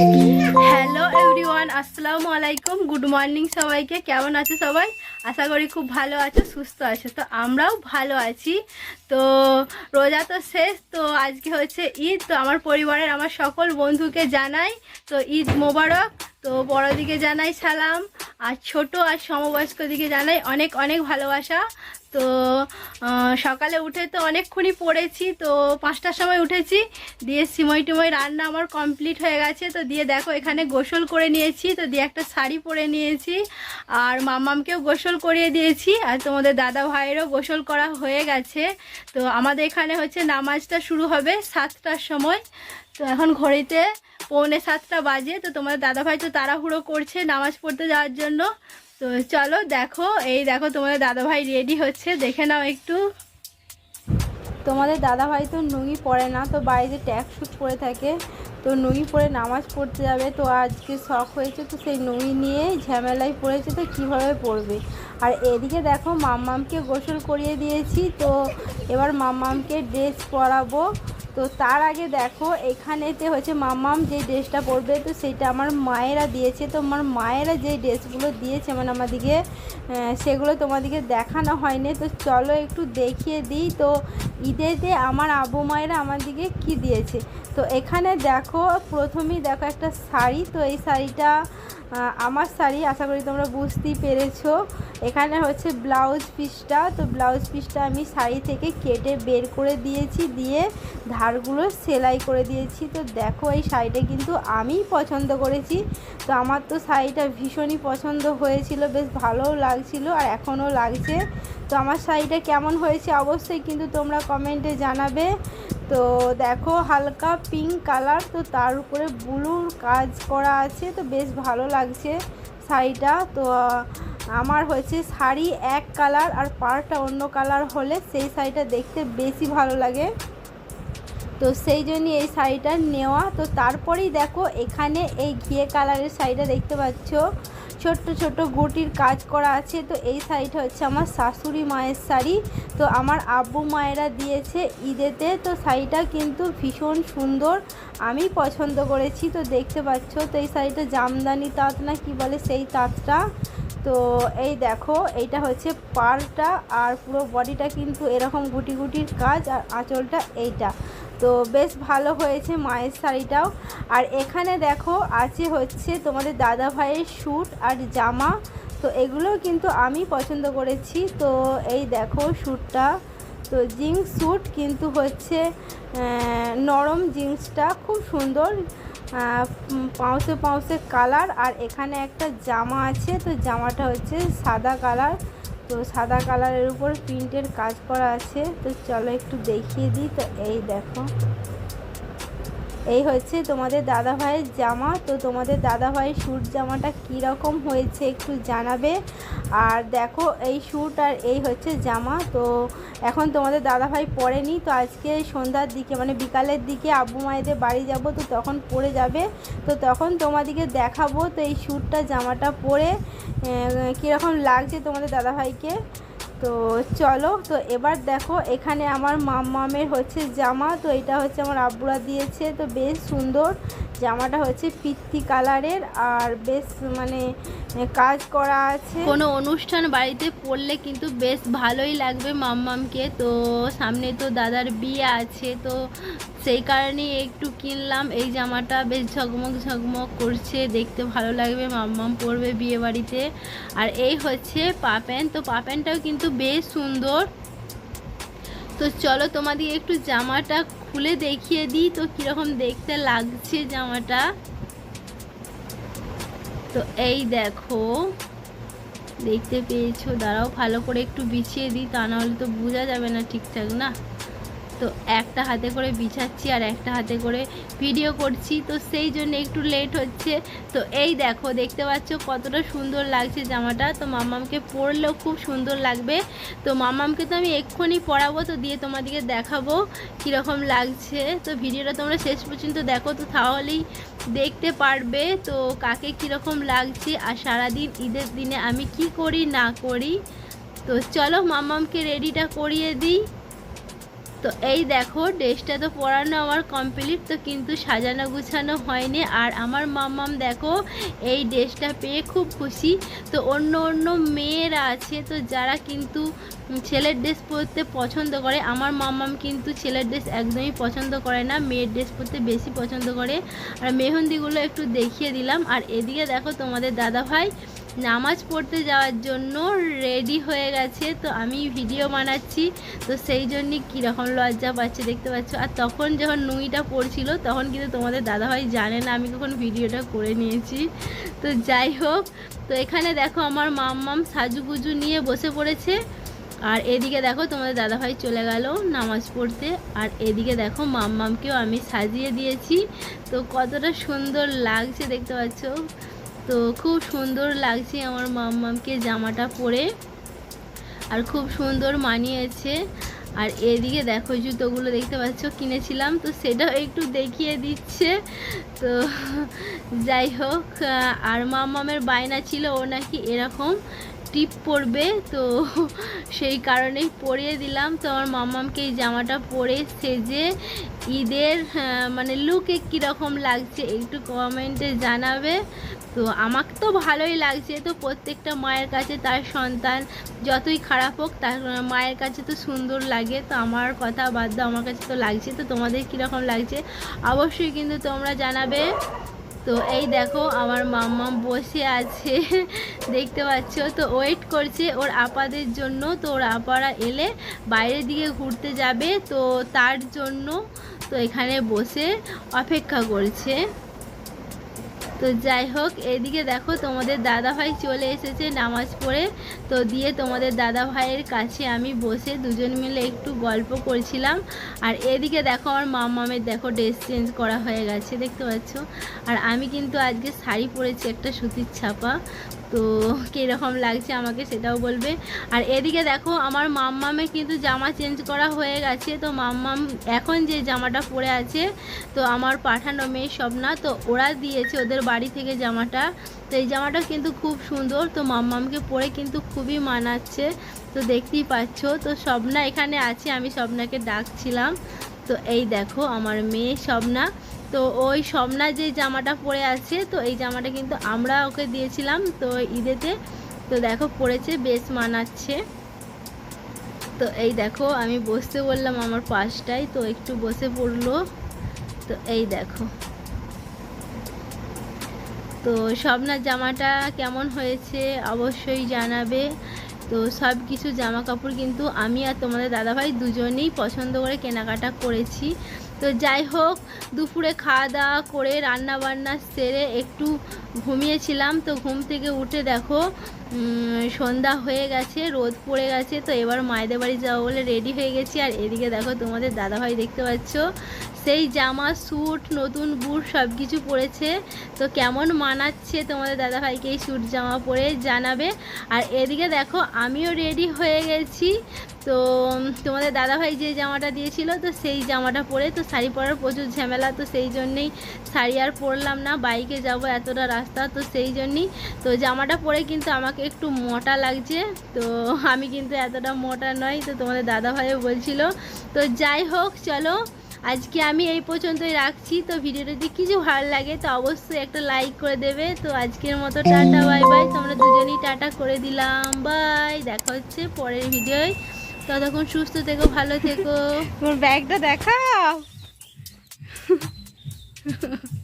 Hello everyone আসসালামু আলাইকুম। Good morning সবাইকে। কেমন আছে সবাই? আশা করি খুব ভালো আছো, সুস্থ আছো। তো আমরাও ভালো আছি। তো রোজা তো শেষ, তো আজকে হচ্ছে ঈদ। তো আমার পরিবারের আমার সকল বন্ধুকে জানাই। তো ঈদ মোবারক। তো বড়দিকে জানাই সালাম। আর ছোট আর সমবয়স্ক দিকে জানাই অনেক অনেক ভালোবাসা। তো সকালে উঠে তো অনেকক্ষণই পড়েছি, তো পাঁচটার সময় উঠেছি, দিয়ে সিমই টিমই রান্না আমার কমপ্লিট হয়ে গেছে। তো দিয়ে দেখো এখানে গোসল করে নিয়েছি, তো দিয়ে একটা শাড়ি পরে নিয়েছি, আর মামামকেও গোসল করিয়ে দিয়েছি, আর তোমাদের দাদা ভাইয়েরও গোসল করা হয়ে গেছে। তো আমাদের এখানে হচ্ছে নামাজটা শুরু হবে সাতটার সময়। তো এখন ঘড়িতে পৌনে সাতটা বাজে, তো তোমাদের দাদাভাই তো তাড়াহুড়ো করছে নামাজ পড়তে যাওয়ার জন্য। তো চলো দেখো, এই দেখো তোমাদের দাদাভাই রেডি হচ্ছে, দেখে নাও একটু। তোমাদের দাদাভাই তো নুঙ্গি পরে না, তো বাড়িতে ট্যাগ শুট পরে থাকে। তো নুঙ্গি পরে নামাজ পড়তে যাবে, তো আজকে শখ হয়েছে তো সেই নুঙ্গি নিয়ে ঝামেলায় পড়েছে, তো কীভাবে পড়বে? আর এদিকে দেখো মাম্মামকে গোসল করিয়ে দিয়েছি, তো এবার মাম্মামকে ড্রেস পরাবো। তো তার আগে দেখো, এখানেতে হচ্ছে মাম্মাম যে ড্রেসটা পরবে, তো সেটা আমার মায়েরা দিয়েছে। তো আমার মায়েরা যে ড্রেসগুলো দিয়েছে মানে আমাদেরকে সেগুলো তোমাদেরকে দেখানো হয়নি। তো চলো একটু দেখিয়ে দিই, তো ঈদেতে আমার আবু মায়েরা আমাদেরকে কি দিয়েছে? তো এখানে দেখো, প্রথমেই দেখো একটা শাড়ি, তো এই শাড়িটা আমার শাড়ি, আশা করি তোমরা বুঝতেই পেরেছ। এখানে হচ্ছে ব্লাউজ পিসটা, তো ব্লাউজ পিসটা আমি শাড়ি থেকে কেটে বের করে দিয়েছি, দিয়ে ধারগুলো সেলাই করে দিয়েছি। তো দেখো এই শাড়িটা কিন্তু আমিই পছন্দ করেছি। তো আমার তো শাড়িটা ভীষণই পছন্দ হয়েছিল, বেশ ভালোও লাগছিল আর এখনও লাগছে। তো আমার শাড়িটা কেমন হয়েছে অবশ্যই কিন্তু তোমরা কমেন্টে জানাবে। তো দেখো হালকা পিঙ্ক কালার, তো তার উপরে ব্লুর কাজ করা আছে, তো বেশ ভালো লাগছে শাড়িটা। তো আমার হয়েছে শাড়ি এক কালার আর পাড়টা অন্য কালার হলে সেই শাড়িটা দেখতে বেশি ভালো লাগে। তো সেই জন্য এই শাড়িটা নেওয়া। তো তারপরেই দেখো এখানে এই ঘিয়ে কালারের শাড়িটা দেখতে পাচ্ছ। ছোট্ট ছোট্ট গুটির কাজ করা আছে। তো এই শাড়িটা হচ্ছে আমার শাশুড়ি মায়ের শাড়ি। তো আমার আব্বু মায়েরা দিয়েছে ঈদেতে। তো শাড়িটা কিন্তু ভীষণ সুন্দর। আমি পছন্দ করেছি। তো দেখতে পাচ্ছ, তো এই শাড়িটা জামদানি তাঁত না কি বলে সেই তাঁতটা। তো এই দেখো, এইটা হচ্ছে পারটা আর পুরো বডিটা কিন্তু এরকম গুটি গুটির কাজ। আর আঁচলটা এইটা। তো বেশ ভালো হয়েছে মায়ের শাড়িটাও। আর এখানে দেখো, আছে হচ্ছে তোমাদের দাদা ভাইয়ের স্যুট আর জামা। তো এগুলো কিন্তু আমি পছন্দ করেছি। তো এই দেখো স্যুটটা তো জিন্স স্যুট কিন্তু হচ্ছে নরম জিন্সটা, খুব সুন্দর পাউসে পাউসে কালার আর এখানে একটা জামা আছে, তো জামাটা হচ্ছে সাদা কালার তো সাদা কালারের উপর প্রিন্টের কাজ করা আছে। তো চলো একটু দেখিয়ে দিই। তো এই দেখো। এই হচ্ছে তোমাদের দাদা ভাইয়ের জামা। তো তোমাদের দাদা ভাইয়ের স্যুট জামাটা কীরকম হয়েছে একটু জানাবে। আর দেখো এই শ্যুট আর এই হচ্ছে জামা, তো এখন তোমাদের দাদাভাই পরেনি, তো আজকে সন্ধ্যার দিকে মানে বিকালের দিকে আব্বু মায়েদের বাড়ি যাব, তো তখন পরে যাবে। তো তখন তোমাদেরকে দেখাবো, তো এই স্যুটটা জামাটা পরে কীরকম লাগছে তোমাদের দাদা ভাইকে তো চলো, তো এবার দেখো, এখানে আমার মামের হচ্ছে জামা, তো এটা হচ্ছে আমার আব্বুরা দিয়েছে, তো বেশ সুন্দর। জামাটা হচ্ছে পিত্তি কালারের, আর বেশ মানে কাজ করা আছে। কোনো অনুষ্ঠান বাড়িতে পড়লে কিন্তু বেশ ভালোই লাগবে মাম্মামকে তো সামনে তো দাদার বিয়ে আছে, তো সেই কারণে একটু কিনলাম। এই জামাটা বেশ ঝকমক ঝকমক করছে, দেখতে ভালো লাগবে মাম্মাম পরবে বিয়ে বাড়িতে। আর এই হচ্ছে পা প্যান্ট, তো পা প্যান্টটাও কিন্তু বেশ সুন্দর। তো চলো তোমাদের একটু জামাটা খুলে দেখিয়ে দিই তো কীরকম দেখতে লাগছে জামাটা। তো এই দেখো, দেখতে পেয়েছ। দাঁড়াও, ভালো করে একটু বিছিয়ে দিই, তা নাহলে তো বোঝা যাবে না ঠিকঠাক, না? তো একটা হাতে করে বিছাচ্ছি আর একটা হাতে করে ভিডিও করছি। তো সেই জন্য একটু লেট হচ্ছে। তো এই দেখো, দেখতে পাচ্ছ কতটা সুন্দর লাগছে জামাটা। তো মাম্মামকে পরলেও খুব সুন্দর লাগবে। তো মামামকে তো আমি এক্ষুনি পরাবো, তো দিয়ে তোমাদেরকে দেখাবো কীরকম লাগছে। তো ভিডিওটা তোমরা শেষ পর্যন্ত দেখো, তো তাহলেই দেখতে পারবে। তো কাকে কীরকম লাগছে আর সারাদিন ঈদের দিনে আমি কি করি, না করি? তো চলো মামামকে রেডিটা করিয়ে দিই। তো এই দেখো, ড্রেসটা তো পরানো আমার কমপ্লিট তো কিন্তু সাজানো গুছানো হয়নি। আর আমার মাম্মাম দেখো, এই ড্রেসটা পেয়ে খুব খুশি। তো অন্য অন্য মেয়েরা আছে, তো যারা কিন্তু ছেলের ড্রেস পরতে পছন্দ করে, আমার মাম্মাম কিন্তু ছেলের ড্রেস একদমই পছন্দ করে না, মেয়ের ড্রেস পরতে বেশি পছন্দ করে। আর মেহেন্দিগুলো একটু দেখিয়ে দিলাম। আর এদিকে দেখো তোমাদের দাদা ভাই নামাজ পড়তে যাওয়ার জন্য রেডি হয়ে গেছে। তো আমি ভিডিও বানাচ্ছি। তো সেই জন্যই কীরকম লজ্জা পাচ্ছে দেখতে পাচ্ছ? আর তখন যখন নুইটা পড়ছিল, তখন কিন্তু তোমাদের দাদাভাই জানে না আমি কখন ভিডিওটা করে নিয়েছি। তো যাই হোক, তো এখানে দেখো আমার মাম্মাম সাজুগুজু নিয়ে বসে পড়েছে। আর এদিকে দেখো তোমাদের দাদাভাই চলে গেল নামাজ পড়তে। আর এদিকে দেখো মাম্মামকেও আমি সাজিয়ে দিয়েছি। তো কতটা সুন্দর লাগছে দেখতে পাচ্ছ? তো খুব সুন্দর লাগছে আমার মাম্মামকে জামাটা পরে। আর খুব সুন্দর মানিয়েছে। আর এদিকে দেখো জুতোগুলো দেখতে পাচ্ছ, কিনেছিলাম। তো সেটাও একটু দেখিয়ে দিচ্ছে। তো যাই হোক, আর মাম্মামের বায়না ছিল, ও নাকি এরকম টিপ পরবে। তো সেই কারণেই পরিয়ে দিলাম। তো আমার মাম্মামকে এই জামাটা পরে সেজে ঈদের মানে লুকে কীরকম লাগছে একটু কমেন্টে জানাবে। তো আমাকে তো ভালোই লাগছে। তো প্রত্যেকটা মায়ের কাছে তার সন্তান যতই খারাপ হোক, তার মায়ের কাছে তো সুন্দর লাগে। তো আমার কথা বাদ দাও, আমার কাছে তো লাগছে। তো তোমাদের কীরকম লাগছে? অবশ্যই কিন্তু তোমরা জানাবে। তো এই দেখো, আমার মাম্মা বসে আছে। দেখতে পাচ্ছ? তো ওয়েট করছে ওর আপাদের জন্য। তো ওর আপারা এলে বাইরের দিকে ঘুরতে যাবে। তো তার জন্য তো এখানে বসে অপেক্ষা করছে। তো যাই হোক, এদিকে দেখো তোমাদের দাদা ভাই চলে এসেছে নামাজ পড়ে। তো দিয়ে তোমাদের দাদা ভাইয়ের কাছে আমি বসে দুজন মিলে একটু গল্প করছিলাম। আর এদিকে দেখো আমার মামামের দেখো ড্রেস চেঞ্জ করা হয়ে গেছে, দেখতে পাচ্ছ? আর আমি কিন্তু আজকে শাড়ি পরেছি, একটা সুতির ছাপা। তো কীরকম লাগছে আমাকে সেটাও বলবে। আর এদিকে দেখো আমার মাম্মামে কিন্তু জামা চেঞ্জ করা হয়ে গেছে। তো মাম্মাম এখন যে জামাটা পরে আছে, তো আমার পাঠানো মেয়ে স্বপ্না তো ওরা দিয়েছে ওদের বাড়ি থেকে জামাটা। তো এই জামাটা কিন্তু খুব সুন্দর। তো মাম্মামকে পরে কিন্তু খুবই মানাচ্ছে। তো দেখতেই পাচ্ছ। তো স্বপ্না এখানে আছে, আমি স্বপ্নাকে ডাকছিলাম। তো এই দেখো, আমার মেয়ে স্বপ্না। তো ওই স্বপ্না যে জামাটা পরে আছে, তো এই জামাটা কিন্তু আমরা ওকে দিয়েছিলাম তো ঈদেতে। তো দেখো, পরেছে, বেশ মানাচ্ছে। তো এই দেখো, আমি বসতে বললাম আমার পাশটায়। তো একটু বসে পড়ল। তো এই দেখো। তো স্বপ্নার জামাটা কেমন হয়েছে অবশ্যই জানাবে। তো সব কিছু জামা কাপড় কিন্তু আমি আর তোমাদের দাদাভাই দুজনেই পছন্দ করে কেনাকাটা করেছি। তো যাই হোক, দুপুরে খাওয়া দাওয়া করে রান্না বান্না সেরে একটু ঘুমিয়েছিলাম। তো ঘুম থেকে উঠে দেখো সন্ধ্যা হয়ে গেছে, রোদ পড়ে গেছে, তো এবার মায়েদের বাড়ি যাব বলে রেডি হয়ে গেছি। আর এদিকে দেখো তোমাদের দাদাভাই দেখতে পাচ্ছ, সেই জামা স্যুট নতুন বুট সব কিছু পরেছে। তো কেমন মানাচ্ছে তোমাদের দাদাভাইকে এই স্যুট জামা পরে জানাবে। আর এদিকে দেখো আমিও রেডি হয়ে গেছি। তো তোমাদের দাদাভাই যে জামাটা দিয়েছিল তো সেই জামাটা পরে তো শাড়ি পরার প্রচুর ঝামেলা তো সেই জন্যেই শাড়ি আর পরলাম না বাইকে যাব এতটা রাস্তা তো সেই জন্যই তো জামাটা পরে কিন্তু আমাকে একটু মোটা লাগছে তো আমি কিন্তু এতটা মোটা নই তো তোমাদের দাদাভাইও বলছিল তো যাই হোক চলো আজকে আমি এই পর্যন্তই রাখছি তো ভিডিওটা যদি কিছু ভালো লাগে তো অবশ্যই একটা লাইক করে দেবে তো আজকের মতো টাটা বাই বাই তোমরা দুজনেই টাটা করে দিলাম বাই দেখা হচ্ছে পরের ভিডিওয়। ততক্ষণ সুস্থ থেকো ভালো থেকো। তোমার ব্যাগটা দেখাও।